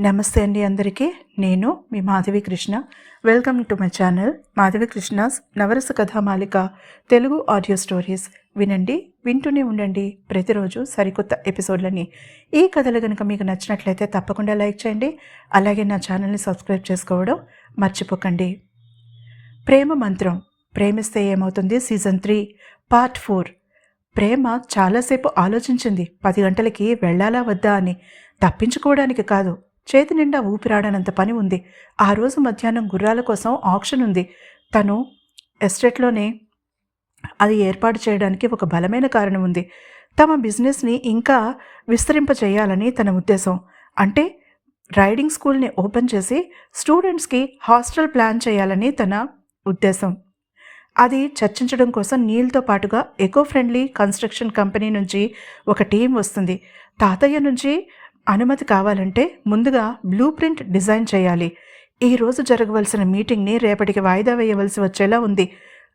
నమస్తే అండి అందరికీ. నేను మీ Madhavi Krishna. Welcome to my channel Madhavi Krishna's Navarasa Kathamalika Telugu audio stories వినండి వింటూనే ఉండండి. ప్రతిరోజు సరికొత్త ఎపిసోడ్లని ఈ కథలు కనుక మీకు నచ్చినట్లయితే తప్పకుండా లైక్ చేయండి. అలాగే నా ఛానల్ని సబ్స్క్రైబ్ చేసుకోవడం మర్చిపోకండి. ప్రేమ మంత్రం. ప్రేమిస్తే ఏమవుతుంది? Season three part four Prema చాలాసేపు ఆలోచించింది. పది గంటలకి వెళ్ళాలా వద్దా అని. తప్పించుకోవడానికి కాదు. చేతి నిండా ఊపిరాడనంత పని ఉంది. ఆ రోజు మధ్యాహ్నం గుర్రాల కోసం ఆప్షన్ ఉంది. తను ఎస్టేట్లోనే అది ఏర్పాటు చేయడానికి ఒక బలమైన కారణం ఉంది. తమ బిజినెస్ని ఇంకా విస్తరింపచేయాలని తన ఉద్దేశం. అంటే రైడింగ్ స్కూల్ని ఓపెన్ చేసి స్టూడెంట్స్కి హాస్టల్ ప్లాన్ చేయాలని తన ఉద్దేశం. అది చర్చించడం కోసం నీళ్ళతో పాటుగా ఎకో ఫ్రెండ్లీ కన్స్ట్రక్షన్ కంపెనీ నుంచి ఒక టీం వస్తుంది. తాతయ్య నుంచి అనుమతి కావాలంటే ముందుగా బ్లూ ప్రింట్ డిజైన్ చేయాలి. ఈ రోజు జరగవలసిన మీటింగ్ని రేపటికి వాయిదా వేయవలసి వచ్చేలా ఉంది.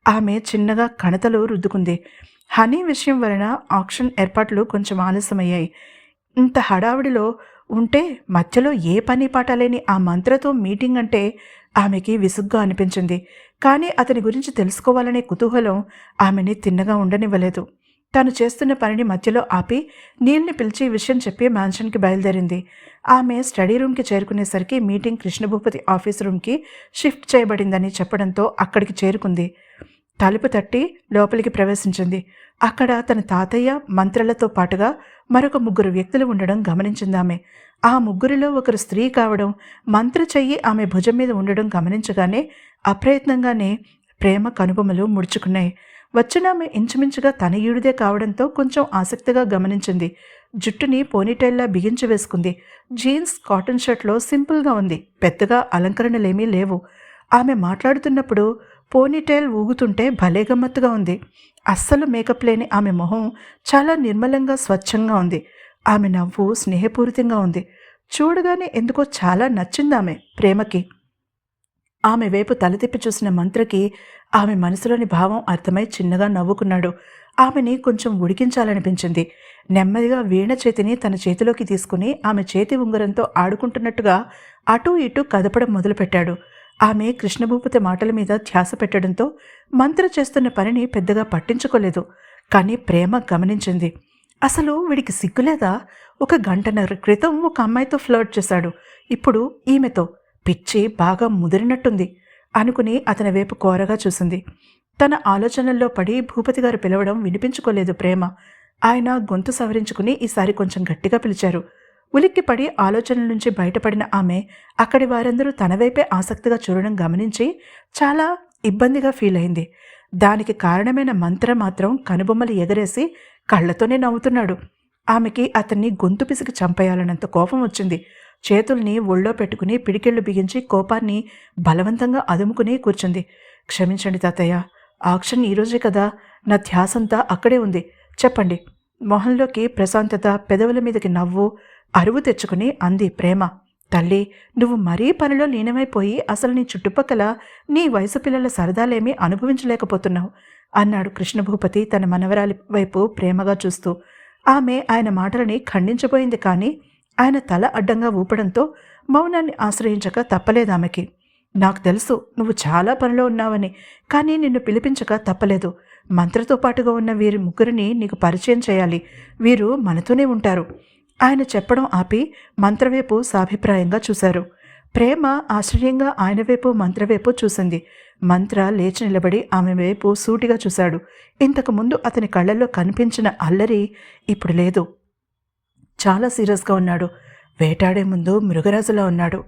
ఆమె చిన్నగా కణతలు రుద్దుకుంది. హనీ విషయం వలన ఆక్షన్ ఏర్పాట్లు కొంచెం ఆలస్యమయ్యాయి. ఇంత హడావిడిలో ఉంటే మధ్యలో ఏ పని పాట లేని ఆ మంత్రతో మీటింగ్ అంటే ఆమెకి విసుగ్గా అనిపించింది. కానీ అతని గురించి తెలుసుకోవాలనే కుతూహలం ఆమెని తిన్నగా ఉండనివ్వలేదు. తాను చేస్తున్న పనిని మధ్యలో ఆపి నీల్ని పిలిచి విషయం చెప్పి మ్యాన్షన్కి బయలుదేరింది. ఆమె స్టడీ రూమ్కి చేరుకునేసరికి మీటింగ్ కృష్ణభూపతి ఆఫీస్ రూమ్కి షిఫ్ట్ చేయబడిందని చెప్పడంతో అక్కడికి చేరుకుంది. తలుపు తట్టి లోపలికి ప్రవేశించింది. అక్కడ తన తాతయ్య మంత్రులతో పాటుగా మరొక ముగ్గురు వ్యక్తులు ఉండడం గమనించింది ఆమె. ఆ ముగ్గురిలో ఒకరు స్త్రీ కావడం మంత్ర చెయ్యి ఆమె భుజం మీద ఉండడం గమనించగానే అప్రయత్నంగానే ప్రేమ కనుబొమలు ముడుచుకున్నాయి. వచ్చినామె ఇంచుమించుగా తన ఈడుదే కావడంతో కొంచెం ఆసక్తిగా గమనించింది. జుట్టుని పోనీటైల్లా బిగించి వేసుకుంది. జీన్స్ కాటన్ షర్ట్లో సింపుల్గా ఉంది. పెద్దగా అలంకరణలేమీ లేవు. ఆమె మాట్లాడుతున్నప్పుడు పోనీటైల్ ఊగుతుంటే భలే గమ్మత్తుగా ఉంది. అస్సలు మేకప్ లేని ఆమె మొహం చాలా నిర్మలంగా స్వచ్ఛంగా ఉంది. ఆమె నవ్వు స్నేహపూరితంగా ఉంది. చూడగానే ఎందుకో చాలా నచ్చింది ఆమె ప్రేమకి. ఆమె వైపు తలతిప్పి చూసిన మంత్రికి ఆమె మనసులోని భావం అర్థమై చిన్నగా నవ్వుకున్నాడు. ఆమెని కొంచెం ఉడికించాలనిపించింది. నెమ్మదిగా వీణ చేతిని తన చేతిలోకి తీసుకుని ఆమె చేతి ఉంగరంతో ఆడుకుంటున్నట్టుగా అటూ ఇటూ కదపడం మొదలుపెట్టాడు. ఆమె కృష్ణభూపతి మాటల మీద ధ్యాస పెట్టడంతో మంత్ర చేస్తున్న పనిని పెద్దగా పట్టించుకోలేదు. కానీ ప్రేమ గమనించింది. అసలు వీడికి సిగ్గులేదా? ఒక గంటన్నర క్రితం ఒక అమ్మాయితో ఫ్లర్ట్ చేశాడు. ఇప్పుడు ఈమెతో పిచ్చి బాగా ముదిరినట్టుంది అనుకుని అతని వైపు కోరగా చూసింది. తన ఆలోచనల్లో పడి భూపతి గారు పిలవడం వినిపించుకోలేదు ప్రేమ. ఆయన గొంతు సవరించుకుని ఈసారి కొంచెం గట్టిగా పిలిచారు. ఉలిక్కిపడి ఆలోచనల నుంచి బయటపడిన ఆమె అక్కడి వారందరూ తన వైపే ఆసక్తిగా చూడడం గమనించి చాలా ఇబ్బందిగా ఫీల్ అయింది. దానికి కారణమైన మంత్ర మాత్రం కనుబొమ్మలు ఎగరేసి కళ్ళతోనే నవ్వుతున్నాడు. ఆమెకి అతన్ని గొంతు పిసికి చంపేయాలన్నంత కోపం వచ్చింది. చేతుల్ని ఒళ్ళో పెట్టుకుని పిడికిళ్ళు బిగించి కోపాన్ని బలవంతంగా అదుముకుని కూర్చుంది. క్షమించండి తాతయ్య ఆక్షన్ ఈరోజే కదా. నా ధ్యాసంతా అక్కడే ఉంది. చెప్పండి. మొహంలోకి ప్రశాంతత పెదవుల మీదకి నవ్వు అరువు తెచ్చుకుని అంది ప్రేమ. తల్లి నువ్వు మరీ పనిలో లీనమైపోయి అసలు నీ చుట్టుపక్కల నీ వయసు పిల్లల సరదాలేమీ అనుభవించలేకపోతున్నావు అన్నాడు కృష్ణభూపతి తన మనవరాలి వైపు ప్రేమగా చూస్తూ. ఆమె ఆయన మాటలని ఖండించబోయింది కానీ ఆయన తల అడ్డంగా ఊపడంతో మౌనాన్ని ఆశ్రయించక తప్పలేదామెకి. నాకు తెలుసు నువ్వు చాలా పనిలో ఉన్నావని కానీ నిన్ను పిలిపించక తప్పలేదు. మంత్రతో పాటుగా ఉన్న వీరి ముగ్గురిని నీకు పరిచయం చేయాలి. వీరు మనతోనే ఉంటారు. ఆయన చెప్పడం ఆపి మంత్రవైపు సాభిప్రాయంగా చూశారు. ప్రేమ ఆశ్చర్యంగా ఆయన వైపు మంత్రవైపు చూసింది. మంత్ర లేచి నిలబడి ఆమె వైపు సూటిగా చూశాడు. ఇంతకుముందు అతని కళ్ళల్లో కనిపించిన అల్లరి ఇప్పుడు లేదు. చాలా సీరియస్గా ఉన్నాడు. వేటాడే ముందు మృగరాజులా ఉన్నాడు.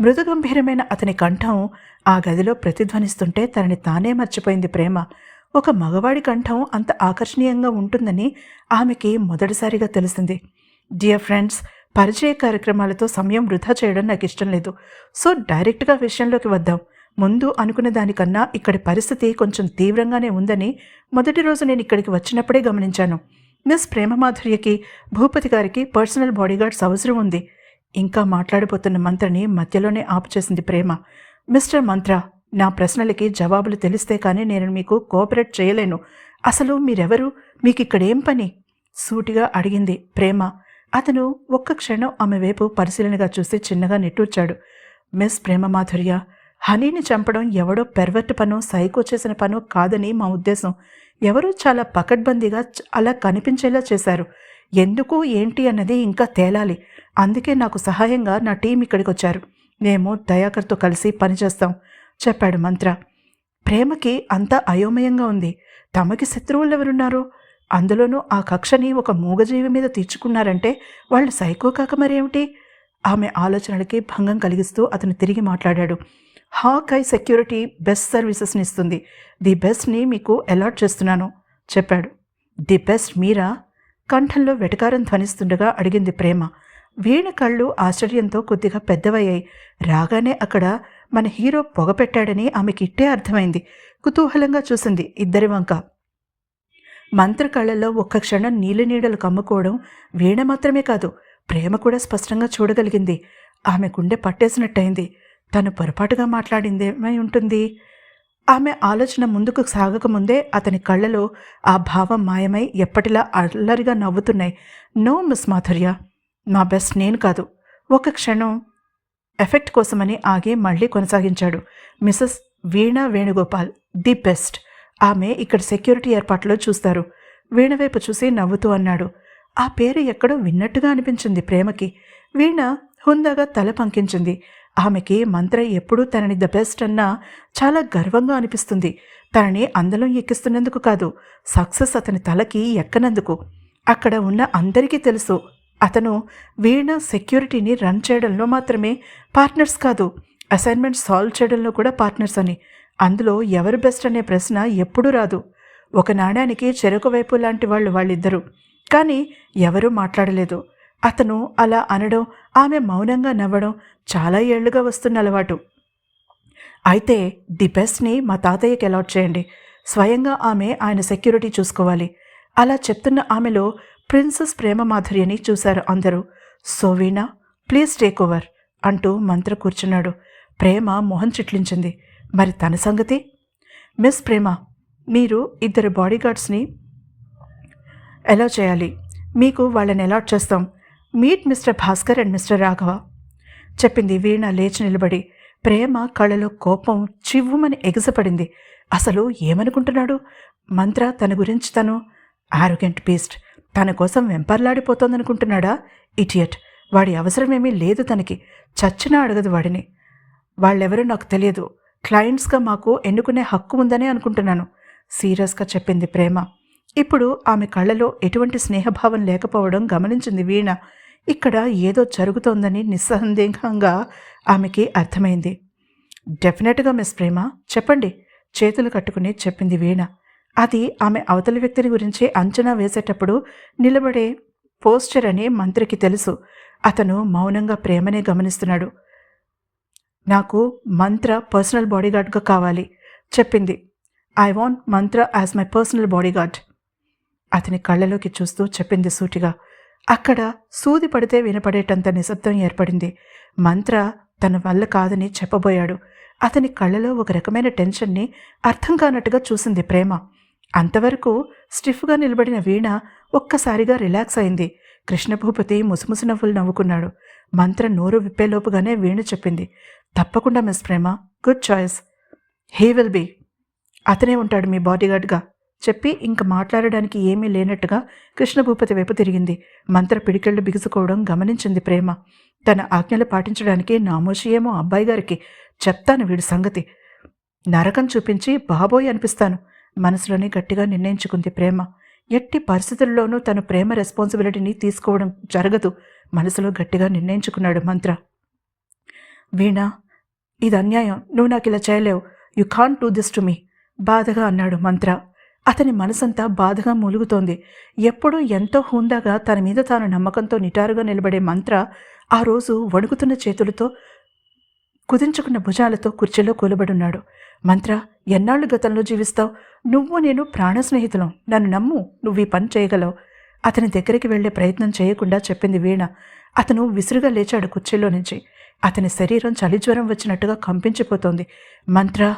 మృదుగంభీరమైన అతని కంఠం ఆ గదిలో ప్రతిధ్వనిస్తుంటే తనని తానే మర్చిపోయింది ప్రేమ. ఒక మగవాడి కంఠం అంత ఆకర్షణీయంగా ఉంటుందని ఆమెకి మొదటిసారిగా తెలిసింది. డియర్ ఫ్రెండ్స్ పరిచయ కార్యక్రమాలతో సమయం వృధా చేయడం నాకు ఇష్టం లేదు. సో డైరెక్ట్గా విషయంలోకి వద్దాం. ముందు అనుకున్న దానికన్నా ఇక్కడి పరిస్థితి కొంచెం తీవ్రంగానే ఉందని మొదటి రోజు నేను ఇక్కడికి వచ్చినప్పుడే గమనించాను. మిస్ ప్రేమమాధుర్యకి భూపతి గారికి పర్సనల్ బాడీగార్డ్స్ అవసరం ఉంది. ఇంకా మాట్లాడిపోతున్న మంత్రని మధ్యలోనే ఆపుచేసింది ప్రేమ. మిస్టర్ మంత్ర నా ప్రశ్నలకి జవాబులు తెలిస్తే కానీ నేను మీకు కోఆపరేట్ చేయలేను. అసలు మీరెవరు? మీకు ఇక్కడేం పని? సూటిగా అడిగింది ప్రేమ. అతను ఒక్క క్షణం ఆమె వైపు పరిశీలనగా చూసి చిన్నగా నిట్టూర్చాడు. మిస్ ప్రేమ మాధుర్య హనీని చంపడం ఎవడో పెర్వర్ట్ పను సైకో చేసిన పను కాదని మా ఉద్దేశం. ఎవరో చాలా పకడ్బందీగా అలా కనిపించేలా చేశారు. ఎందుకు ఏంటి అన్నది ఇంకా తేలాలి. అందుకే నాకు సహాయంగా నా టీం ఇక్కడికి వచ్చారు మేము దయాకర్తో కలిసి పనిచేస్తాం చెప్పాడు మంత్ర. ప్రేమకి అంతా అయోమయంగా ఉంది. తమకి శత్రువులు ఎవరున్నారు అందులోనూ ఆ కక్షని ఒక మూగజీవి మీద తీర్చుకున్నారంటే వాళ్ళు సైకో కాక మరేమిటి? ఆమె ఆలోచనలకి భంగం కలిగిస్తూ అతను తిరిగి మాట్లాడాడు. హాకై సెక్యూరిటీ బెస్ట్ సర్వీసెస్ని ఇస్తుంది. ది బెస్ట్ని మీకు అలాట్ చేస్తున్నాను చెప్పాడు. ది బెస్ట్ మీరా? కంఠంలో వెటకారం ధ్వనిస్తుండగా అడిగింది ప్రేమ. వీణ కళ్ళు ఆశ్చర్యంతో కొద్దిగా పెద్దవయ్యాయి. రాగానే అక్కడ మన హీరో పొగపెట్టాడని ఆమెకి ఇట్టే అర్థమైంది. కుతూహలంగా చూసింది ఇద్దరి వంక. మంత్ర కళ్ళల్లో ఒక్క క్షణం నీలి నీడలు కమ్ముకోవడం వీణ మాత్రమే కాదు ప్రేమ కూడా స్పష్టంగా చూడగలిగింది. ఆమె గుండె పట్టేసినట్టయింది. తను పొరపాటుగా మాట్లాడిందేమై ఉంటుంది? ఆమె ఆలోచన ముందుకు సాగకముందే అతని కళ్ళలో ఆ భావం మాయమై ఎప్పటిలా అల్లరిగా నవ్వుతున్నాయి. No miss మాధుర్య. నా బెస్ట్ నేను కాదు. ఒక క్షణం ఎఫెక్ట్ కోసమని ఆగి మళ్ళీ కొనసాగించాడు. Mrs Veena Venugopal the best. ఆమె ఇక్కడ సెక్యూరిటీ ఏర్పాట్లో చూస్తారు. వీణ వైపు చూసి నవ్వుతూ అన్నాడు. ఆ పేరు ఎక్కడో విన్నట్టుగా అనిపించింది ప్రేమకి. వీణ హుందాగా తల పంకించింది. ఆమెకి మంత్ర ఎప్పుడూ తనని ద బెస్ట్ అన్నా చాలా గర్వంగా అనిపిస్తుంది. తనని అందలం ఎక్కిస్తున్నందుకు కాదు సక్సెస్ అతని తలకి ఎక్కనందుకు? అక్కడ ఉన్న అందరికీ తెలుసు అతను వీణ సెక్యూరిటీని రన్ చేయడంలో మాత్రమే పార్ట్నర్స్ కాదు అసైన్మెంట్ సాల్వ్ చేయడంలో కూడా పార్ట్నర్స్ అని. అందులో ఎవరు బెస్ట్ అనే ప్రశ్న ఎప్పుడూ రాదు. ఒక నాణ్యానికి చెరకు వైపు లాంటి వాళ్ళు వాళ్ళిద్దరూ. కానీ ఎవరూ మాట్లాడలేదు. అతను అలా అనడం ఆమె మౌనంగా నవ్వడం చాలా ఏళ్ళుగా వస్తున్న అలవాటు. అయితే ది బెస్ట్ని మా తాతయ్యకి అలాట్ చేయండి. స్వయంగా ఆమె ఆయన సెక్యూరిటీ చూసుకోవాలి. అలా చెప్తున్న ఆమెలో ప్రిన్సెస్ ప్రేమ మాధుర్యని చూశారు అందరూ. సోవీనా ప్లీజ్ టేక్ ఓవర్ అంటూ మంత్ర కూర్చున్నాడు. ప్రేమ మొహం చిట్లించింది. మరి తన సంగతి? మిస్ ప్రేమ మీరు ఇద్దరు బాడీగార్డ్స్ని ఎలా చేయాలి? మీకు వాళ్ళని అలాట్ చేస్తాం. Meet Mr Bhaskar and Mr Raghava. చెప్పింది వీణ లేచి నిలబడి. ప్రేమ కళ్ళలో కోపం చివ్వుమని ఎగసపడింది. అసలు ఏమనుకుంటున్నాడు? మంత్ర తన గురించి తను ఆరోగెంట్ బీస్ట్. తన కోసం వెంపర్లాడిపోతోందనుకుంటున్నాడా? ఇటియట్ వాడి అవసరమేమీ లేదు తనకి. చచ్చినా అడగదు వాడిని. వాళ్ళెవరో నాకు తెలియదు. క్లయింట్స్గా మాకు ఎన్నుకునే హక్కు ఉందనే అనుకుంటున్నాను. సీరియస్గా చెప్పింది ప్రేమ. ఇప్పుడు ఆమె కళ్ళలో ఎటువంటి స్నేహభావం లేకపోవడం గమనించింది వీణ. ఇక్కడ ఏదో జరుగుతోందని నిస్సందేహంగా ఆమెకి అర్థమైంది. డెఫినెట్గా మిస్ ప్రేమ. చెప్పండి. చేతులు కట్టుకుని చెప్పింది వీణ. అది ఆమె అవతలి వ్యక్తిని గురించి అంచనా వేసేటప్పుడు నిలబడే పోస్చర్ అని మంత్రికి తెలుసు. అతను మౌనంగా ప్రేమనే గమనిస్తున్నాడు. నాకు మంత్ర పర్సనల్ బాడీగార్డ్గా కావాలి. చెప్పింది. I want Mantra as my personal bodyguard. అతని కళ్ళలోకి చూస్తూ చెప్పింది సూటిగా. అక్కడ సూది పడితే వినపడేటంత నిశ్శబ్దం ఏర్పడింది. మంత్ర తన వల్ల కాదని చెప్పబోయాడు. అతని కళ్ళలో ఒక రకమైన టెన్షన్ని అర్థం కానట్టుగా చూసింది ప్రేమ. అంతవరకు స్టిఫ్గా నిలబడిన వీణ ఒక్కసారిగా రిలాక్స్ అయింది. కృష్ణభూపతి ముసుముసు నవ్వులు నవ్వుకున్నాడు. మంత్ర నోరు విప్పేలోపుగానే వీణ చెప్పింది. తప్పకుండా miss Prema. Good choice. He will be. అతనే ఉంటాడు మీ బాడీగార్డ్గా. చెప్పి ఇంక మాట్లాడడానికి ఏమీ లేనట్టుగా కృష్ణభూపతి వైపు తిరిగింది. మంత్ర పిడికెళ్ళు బిగుసుకోవడం గమనించింది ప్రేమ. తన ఆజ్ఞలు పాటించడానికి నామోషి ఏమో అబ్బాయి గారికి చెప్తాను వీడి సంగతి. నరకం చూపించి బాబోయ్ అనిపిస్తాను. మనసులోనే గట్టిగా నిర్ణయించుకుంది ప్రేమ. ఎట్టి పరిస్థితుల్లోనూ తన ప్రేమ రెస్పాన్సిబిలిటీని తీసుకోవడం జరగదు. మనసులో గట్టిగా నిర్ణయించుకున్నాడు మంత్ర. వీణా ఇది అన్యాయం. నువ్వు నాకు ఇలా చేయలేవు. You can't do this to me బాధగా అన్నాడు మంత్ర. అతని మనసంతా బాధగా మూలుగుతోంది. ఎప్పుడూ ఎంతో హుందాగా తన మీద తాను నమ్మకంతో నిటారుగా నిలబడే మంత్ర ఆ రోజు వణుకుతున్న చేతులతో కుదించుకున్న భుజాలతో కుర్చీలో కూలబడున్నాడు. మంత్ర ఎన్నాళ్ళు గతంలో జీవిస్తావు? నువ్వు నేను ప్రాణ స్నేహితులం. నన్ను నమ్ము నువ్వు ఈ పని చేయగలవు. అతని దగ్గరికి వెళ్ళే ప్రయత్నం చేయకుండా చెప్పింది వీణ. అతను విసురుగా లేచాడు కుర్చీలో నుంచి. అతని శరీరం చలిజ్వరం వచ్చినట్టుగా కంపించిపోతోంది. మంత్ర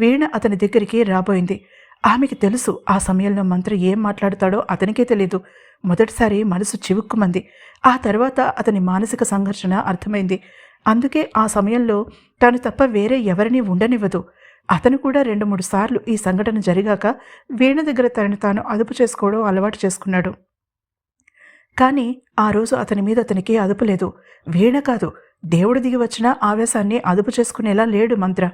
వీణ అతని దగ్గరికి రాబోయింది. ఆమెకి తెలుసు ఆ సమయంలో మంత్రి ఏం మాట్లాడతాడో అతనికే తెలీదు. మొదటిసారి మనసు చివుక్కుమంది. ఆ తర్వాత అతని మానసిక సంఘర్షణ అర్థమైంది. అందుకే ఆ సమయంలో తాను తప్ప వేరే ఎవరిని ఉండనివ్వదు. అతను కూడా రెండు మూడు సార్లు ఈ సంఘటన జరిగాక వీణ దగ్గర తనను తాను అదుపు చేసుకోవడం అలవాటు చేసుకున్నాడు. కానీ ఆ రోజు అతని మీద అతనికి అదుపు లేదు. వీణ కాదు. దేవుడు దిగి వచ్చిన ఆవేశాన్ని అదుపు చేసుకునేలా లేడు మంత్ర.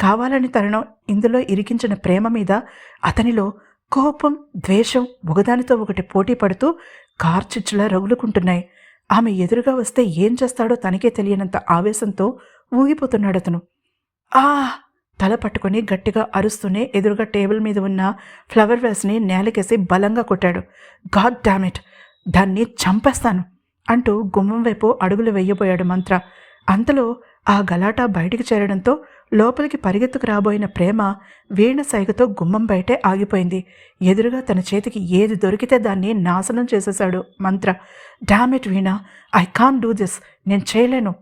కావాలని తనను ఇందులో ఇరికించిన ప్రేమ మీద అతనిలో కోపం ద్వేషం ఒకదానితో ఒకటి పోటీ పడుతూ కార్చిచ్చులా రగులుకుంటున్నాయి. ఆమె ఎదురుగా వస్తే ఏం చేస్తాడో తనకే తెలియనంత ఆవేశంతో ఊగిపోతున్నాడు అతను. ఆ! తల పట్టుకొని గట్టిగా అరుస్తూనే ఎదురుగా టేబుల్ మీద ఉన్న ఫ్లవర్ వేస్ని నేలకేసి బలంగా కొట్టాడు. గాడ్ డామిట్ దాన్ని చంపేస్తాను అంటూ గుమ్మం వైపు అడుగులు వెయ్యబోయాడు మంత్ర. అంతలో ఆ గలాటా బయటికి చేరడంతో లోపలికి పరిగెత్తుకు రాబోయిన ప్రేమ వీణ సైగతో గుమ్మం బయటే ఆగిపోయింది. ఎదురుగా తన చేతికి ఏది దొరికితే దాన్ని నాశనం చేసేశాడు Mantra. Damn it Veena I can do this నేను చేయలేను.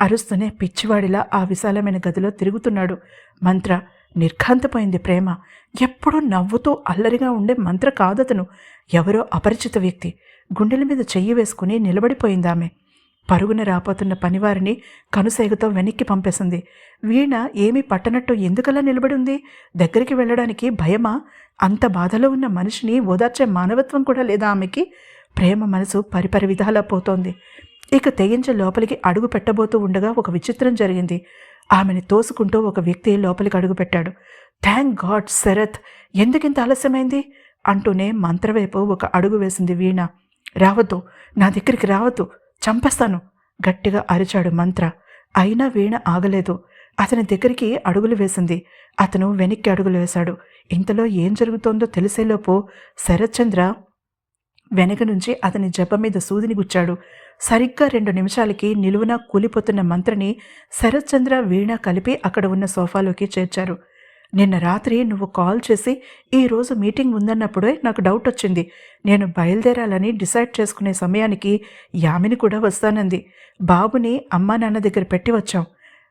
అరుస్తూనే పిచ్చివాడిలా ఆ విశాలమైన గదిలో తిరుగుతున్నాడు మంత్ర. నిర్ఘాంతపోయింది ప్రేమ. ఎప్పుడూ నవ్వుతూ అల్లరిగా ఉండే మంత్ర కాదతను. ఎవరో అపరిచిత వ్యక్తి. గుండెల మీద చెయ్యి వేసుకుని నిలబడిపోయింది ఆమె పరుగున రాపోతున్న పనివారిని కనుసేగుతో వెనక్కి పంపేసింది. వీణ ఏమీ పట్టనట్టు ఎందుకలా నిలబడి ఉంది దగ్గరికి వెళ్ళడానికి భయమా? అంత బాధలో ఉన్న మనిషిని ఓదార్చే మానవత్వం కూడా లేదా ఆమెకి? ప్రేమ మనసు పరిపరి విధాలా పోతోంది. ఇక తెగించే లోపలికి అడుగు పెట్టబోతూ ఉండగా ఒక విచిత్రం జరిగింది. ఆమెని తోసుకుంటూ ఒక వ్యక్తి లోపలికి అడుగు పెట్టాడు. Thank God Sarath! ఎందుకింత ఆలస్యమైంది? అంటూనే మంత్రవైపు ఒక అడుగు వేసింది వీణ. రావద్దు నా దగ్గరికి రావద్దు. చంపేస్తాను. గట్టిగా అరిచాడు మంత్ర. అయినా వీణ ఆగలేదు. అతని దగ్గరికి అడుగులు వేసింది. అతను వెనక్కి అడుగులు వేశాడు. ఇంతలో ఏం జరుగుతోందో తెలిసేలోపు శరత్చంద్ర వెనక నుంచి అతని జబ్బ మీద సూదిని గుచ్చాడు. సరిగ్గా రెండు నిమిషాలకి నిలువున కూలిపోతున్న మంత్రిని శరత్చంద్ర వీణ కలిపి అక్కడ ఉన్న సోఫాలోకి చేర్చారు. నిన్న రాత్రి నువ్వు కాల్ చేసి ఈరోజు మీటింగ్ ఉందన్నప్పుడే నాకు డౌట్ వచ్చింది. నేను బయలుదేరాలని డిసైడ్ చేసుకునే సమయానికి యామిని కూడా వస్తానంది. బాబుని అమ్మా నాన్న దగ్గర పెట్టి వచ్చాం.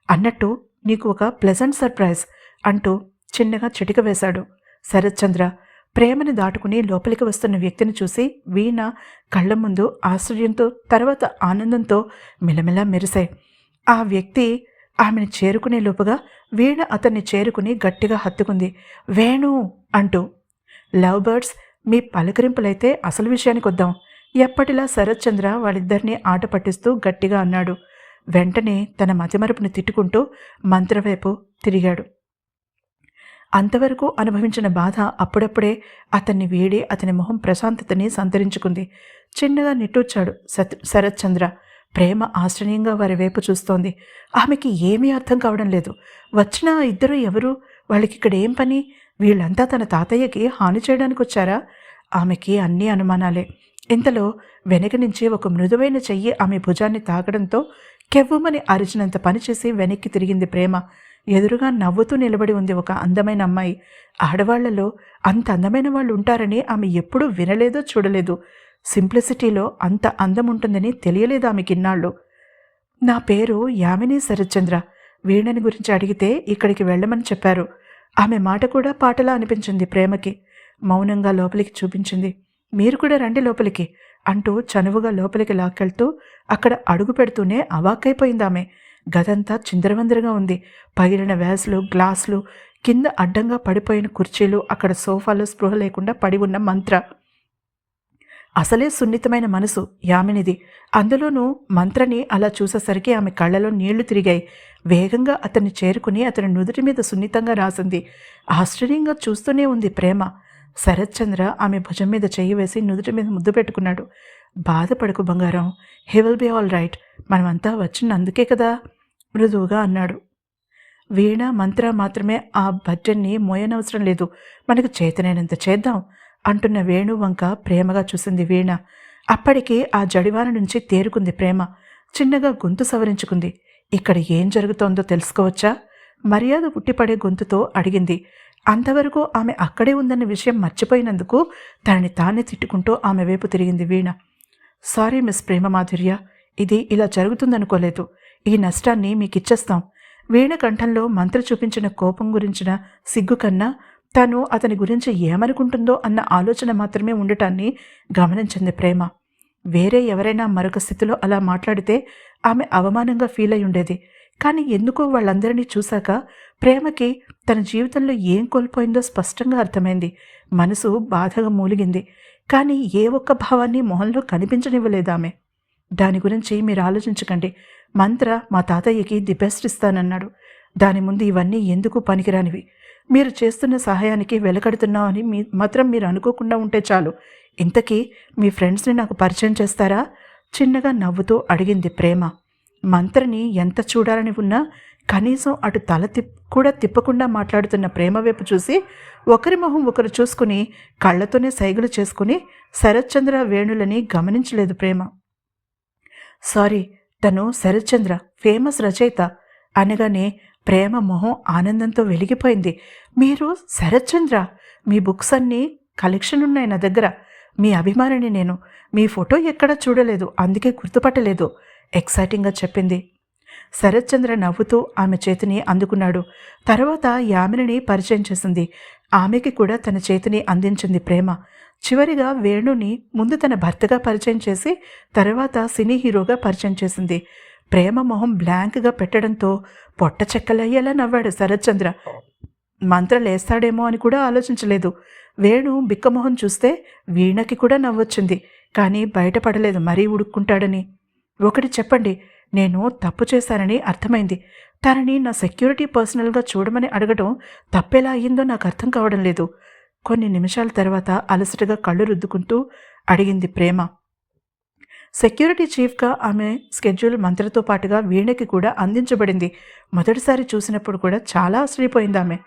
అన్నట్టు నీకు ఒక ప్లెజెంట్ సర్ప్రైజ్ అంటూ చిన్నగా చిటిక వేశాడు. శరత్చంద్ర ప్రేమని దాటుకుని లోపలికి వస్తున్న వ్యక్తిని చూసి వీణ కళ్ళ ముందు ఆశ్చర్యంతో తర్వాత ఆనందంతో మిలమిలా మెరిశాయి. ఆ వ్యక్తి ఆమెను చేరుకునే లోపుగా వీణ అతన్ని చేరుకుని గట్టిగా హత్తుకుంది. వేణు అంటూ. లవ్ బర్డ్స్ మీ పలకరింపులైతే అసలు విషయానికి వద్దాం. ఎప్పటిలా శరత్చంద్ర వాళ్ళిద్దరినీ ఆట పట్టిస్తూ గట్టిగా అన్నాడు. వెంటనే తన మతిమరుపుని తిట్టుకుంటూ మంత్రవైపు తిరిగాడు. అంతవరకు అనుభవించిన బాధ అప్పుడప్పుడే అతన్ని వేడి అతని మొహం ప్రశాంతతని సంతరించుకుంది. చిన్నగా నిట్టూర్చాడు సత్ శరత్చంద్ర. ప్రేమ ఆశ్చర్యంగా వారి వైపు చూస్తోంది. ఆమెకి ఏమీ అర్థం కావడం లేదు. వచ్చిన ఇద్దరు ఎవరు? వాళ్ళకి ఇక్కడ ఏం పని? వీళ్ళంతా తన తాతయ్యకి హాని చేయడానికి వచ్చారా? ఆమెకి అన్ని అనుమానాలే. ఇంతలో వెనక నుంచి ఒక మృదువైన చెయ్యి ఆమె భుజాన్ని తాకడంతో కెవ్వుమని అరిచినంత పనిచేసి వెనక్కి తిరిగింది ప్రేమ. ఎదురుగా నవ్వుతూ నిలబడి ఉంది ఒక అందమైన అమ్మాయి. ఆడవాళ్ళలో అంత అందమైన వాళ్ళు ఉంటారని ఆమె ఎప్పుడూ వినలేదో చూడలేదు. సింప్లిసిటీలో అంత అందం ఉంటుందని తెలియలేదు ఆమెకి ఇన్నాళ్ళు నా పేరు యామిని శరత్చంద్ర. వీణని గురించి అడిగితే ఇక్కడికి వెళ్ళమని చెప్పారు. ఆమె మాట కూడా పాటలా అనిపించింది ప్రేమకి. మౌనంగా లోపలికి చూపించింది. మీరు కూడా రండి లోపలికి అంటూ చనువుగా లోపలికి లాక్కెళ్తూ అక్కడ అడుగు పెడుతూనే అవాక్కైపోయింది ఆమె. గదంతా చిందరవందరగా ఉంది. పగిలిన వ్యాసులు గ్లాసులు కింద అడ్డంగా పడిపోయిన కుర్చీలు అక్కడ సోఫాలో స్పృహ లేకుండా పడి ఉన్న మంత్ర. అసలే సున్నితమైన మనసు యామినిది. అందులోనూ మంత్రని అలా చూసేసరికి ఆమె కళ్ళలో నీళ్ళు తిరిగాయి. వేగంగా అతన్ని చేరుకుని అతని నుదుటి మీద సున్నితంగా రాసింది. ఆశ్చర్యంగా చూస్తూనే ఉంది ప్రేమ. శరత్చంద్ర ఆమె భుజం మీద చెయ్యి వేసి నుదుటి మీద ముద్దు పెట్టుకున్నాడు. బాధపడకు బంగారం. He will be all right మనమంతా వచ్చినందుకే కదా? మృదువుగా అన్నాడు. వీణ మంత్ర మాత్రమే ఆ బడ్జెట్ని మోయనవసరం లేదు. మనకు చేతనైనంత చేద్దాం. అంటున్న వేణు వంక ప్రేమగా చూసింది వీణ. అప్పటికి ఆ జడివాన నుంచి తేరుకుంది ప్రేమ. చిన్నగా గొంతు సవరించుకుంది. ఇక్కడ ఏం జరుగుతోందో తెలుసుకోవచ్చా? మర్యాద పుట్టిపడే గొంతుతో అడిగింది. అంతవరకు ఆమె అక్కడే ఉందన్న విషయం మర్చిపోయినందుకు తనని తానే తిట్టుకుంటూ ఆమె వైపు తిరిగింది వీణ. సారీ మిస్ ప్రేమ మాధుర్య ఇది ఇలా జరుగుతుందనుకోలేదు. ఈ నష్టాన్ని మీకిచ్చేస్తాం. వీణ కంఠంలో మంత్రి చూపించిన కోపం గురించిన సిగ్గు కన్నా తను అతని గురించి ఏమనుకుంటుందో అన్న ఆలోచన మాత్రమే ఉండటాన్ని గమనించింది ప్రేమ. వేరే ఎవరైనా మరొక స్థితిలో అలా మాట్లాడితే ఆమె అవమానంగా ఫీల్ అయి ఉండేది. కానీ ఎందుకో వాళ్ళందరినీ చూశాక ప్రేమకి తన జీవితంలో ఏం కోల్పోయిందో స్పష్టంగా అర్థమైంది. మనసు బాధగా మూలిగింది. కానీ ఏ ఒక్క భావాన్ని మొహంలో కనిపించనివ్వలేదు ఆమె. దాని గురించి మీరు ఆలోచించకండి. మంత్ర మా తాతయ్యకి ది బెస్ట్ ఇస్తానన్నాడు. దాని ముందు ఇవన్నీ ఎందుకు పనికిరానివి? మీరు చేస్తున్న సహాయానికి వెలకడుతున్నామని మీ మాత్రం మీరు అనుకోకుండా ఉంటే చాలు. ఇంతకీ మీ ఫ్రెండ్స్ని నాకు పరిచయం చేస్తారా? చిన్నగా నవ్వుతూ అడిగింది ప్రేమ. మంత్రిని ఎంత చూడాలని ఉన్నా కనీసం అటు తల తిప్ కూడా తిప్పకుండా మాట్లాడుతున్న ప్రేమ వైపు చూసి ఒకరి మొహం ఒకరు చూసుకుని కళ్ళతోనే సైగలు చేసుకుని శరత్చంద్ర వేణులని గమనించలేదు ప్రేమ. సారీ తను శరత్చంద్ర ఫేమస్ రచయిత. అనగానే ప్రేమ మొహం ఆనందంతో వెలిగిపోయింది. మీరు శరత్చంద్ర మీ బుక్స్ అన్నీ కలెక్షన్ ఉన్నాయి నా దగ్గర. మీ అభిమానిని నేను. మీ ఫోటో ఎక్కడా చూడలేదు. అందుకే గుర్తుపట్టలేదు. ఎక్సైటింగ్గా చెప్పింది. శరత్చంద్ర నవ్వుతూ ఆమె చేతిని అందుకున్నాడు. తర్వాత యామినిని పరిచయం చేసింది. ఆమెకి కూడా తన చేతిని అందించింది ప్రేమ. చివరిగా వేణుని ముందు తన భర్తగా పరిచయం చేసి తర్వాత సినీ హీరోగా పరిచయం చేసింది. ప్రేమ మొహం బ్లాంక్గా పెట్టడంతో పొట్ట చెక్కలయ్యేలా నవ్వాడు శరత్చంద్ర. మంత్రలేస్తాడేమో అని కూడా ఆలోచించలేదు. వేణు బిక్కమొహం చూస్తే వీణకి కూడా నవ్వొచ్చింది. కానీ బయటపడలేదు మరీ ఉడుక్కుంటాడని. ఒకటి చెప్పండి నేను తప్పు చేశానని అర్థమైంది. తనని నా సెక్యూరిటీ పర్సనల్గా చూడమని అడగడం తప్పెలా అయ్యిందో నాకు అర్థం కావడం లేదు. కొన్ని నిమిషాల తర్వాత అలసటగా కళ్ళు రుద్దుకుంటూ అడిగింది ప్రేమ. సెక్యూరిటీ చీఫ్గా ఆమె స్కెడ్యూల్ మంత్రతో పాటుగా వీణకి కూడా అందించబడింది. మొదటిసారి చూసినప్పుడు కూడా చాలా ఆశ్చర్యపోయింది ఆమె.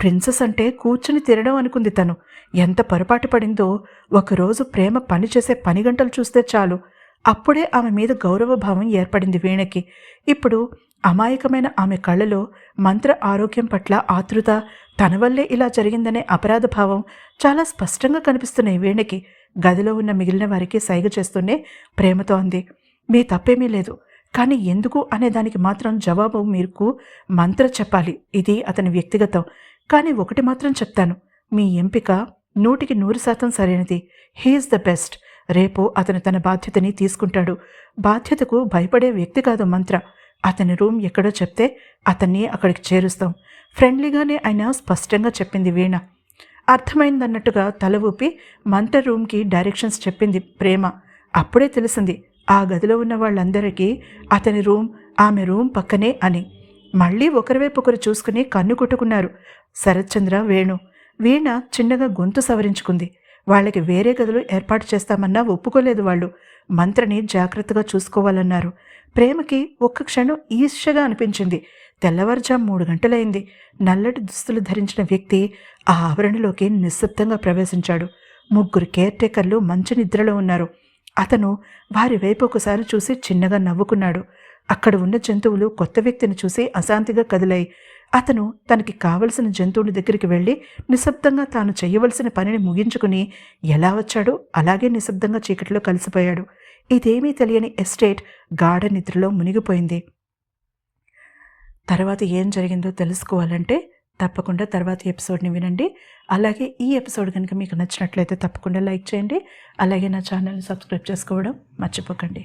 ప్రిన్సెస్ అంటే కూర్చుని తినడం అనుకుంది తను. ఎంత పొరపాటు పడిందో ఒకరోజు ప్రేమ పని చేసే పని గంటలు చూస్తే చాలు. అప్పుడే ఆమె మీద గౌరవభావం ఏర్పడింది వీణకి. ఇప్పుడు అమాయకమైన ఆమె కళ్ళలో మంత్ర ఆరోగ్యం పట్ల ఆతృత తన వల్లే ఇలా జరిగిందనే అపరాధ భావం చాలా స్పష్టంగా కనిపిస్తున్నాయి వీణకి. గదిలో ఉన్న మిగిలిన వారికి సైగ చేస్తూనే ప్రేమతో అంది మీ తప్పేమీ లేదు. కానీ ఎందుకు? అనే దానికి మాత్రం జవాబు మీకు మంత్ర చెప్పాలి. ఇది అతని వ్యక్తిగతం. కానీ ఒకటి మాత్రం చెప్తాను. మీ ఎంపిక నూటికి నూరు శాతం సరైనది. He is the best. రేపు అతను తన బాధ్యతని తీసుకుంటాడు. బాధ్యతకు భయపడే వ్యక్తి కాదు మంత్ర. అతని రూమ్ ఎక్కడో చెప్తే అతన్ని అక్కడికి చేరుస్తాం. ఫ్రెండ్లీగానే ఆయన స్పష్టంగా చెప్పింది వీణ. అర్థమైందన్నట్టుగా తల ఊపి మంత్ర రూమ్కి డైరెక్షన్స్ చెప్పింది ప్రేమ. అప్పుడే తెలిసింది ఆ గదిలో ఉన్న వాళ్ళందరికీ అతని రూమ్ ఆమె రూమ్ పక్కనే అని. మళ్ళీ ఒకరివైపు ఒకరు చూసుకుని కన్ను కొట్టుకున్నారు. శరత్చంద్ర వేణు. వీణ చిన్నగా గొంతు సవరించుకుంది. వాళ్ళకి వేరే గదులు ఏర్పాటు చేస్తామన్నా ఒప్పుకోలేదు వాళ్ళు. మంత్రని జాగ్రత్తగా చూసుకోవాలన్నారు. ప్రేమకి ఒక్క క్షణం ఈర్ష్యగా అనిపించింది. తెల్లవారుజాము మూడు గంటలైంది. నల్లటి దుస్తులు ధరించిన వ్యక్తి ఆ ఆవరణలోకి నిశ్శబ్దంగా ప్రవేశించాడు. ముగ్గురు కేర్ టేకర్లు మంచి నిద్రలో ఉన్నారు. అతను వారి వైపు ఒకసారి చూసి చిన్నగా నవ్వుకున్నాడు. అక్కడ ఉన్న జంతువులు కొత్త వ్యక్తిని చూసి అశాంతిగా కదిలాయి. అతను తనకి కావలసిన జంతువుని దగ్గరికి వెళ్ళి నిశ్శబ్దంగా తాను చేయవలసిన పనిని ముగించుకుని ఎలా వచ్చాడో అలాగే నిశ్శబ్దంగా చీకటిలో కలిసిపోయాడు. ఇదేమీ తెలియని ఎస్టేట్ గాఢ నిద్రలో మునిగిపోయింది. తర్వాత ఏం జరిగిందో తెలుసుకోవాలంటే తప్పకుండా తర్వాత ఎపిసోడ్ని వినండి. అలాగే ఈ ఎపిసోడ్ కనుక మీకు నచ్చినట్లయితే తప్పకుండా లైక్ చేయండి. అలాగే నా ఛానల్ని సబ్స్క్రైబ్ చేసుకోవడం మర్చిపోకండి.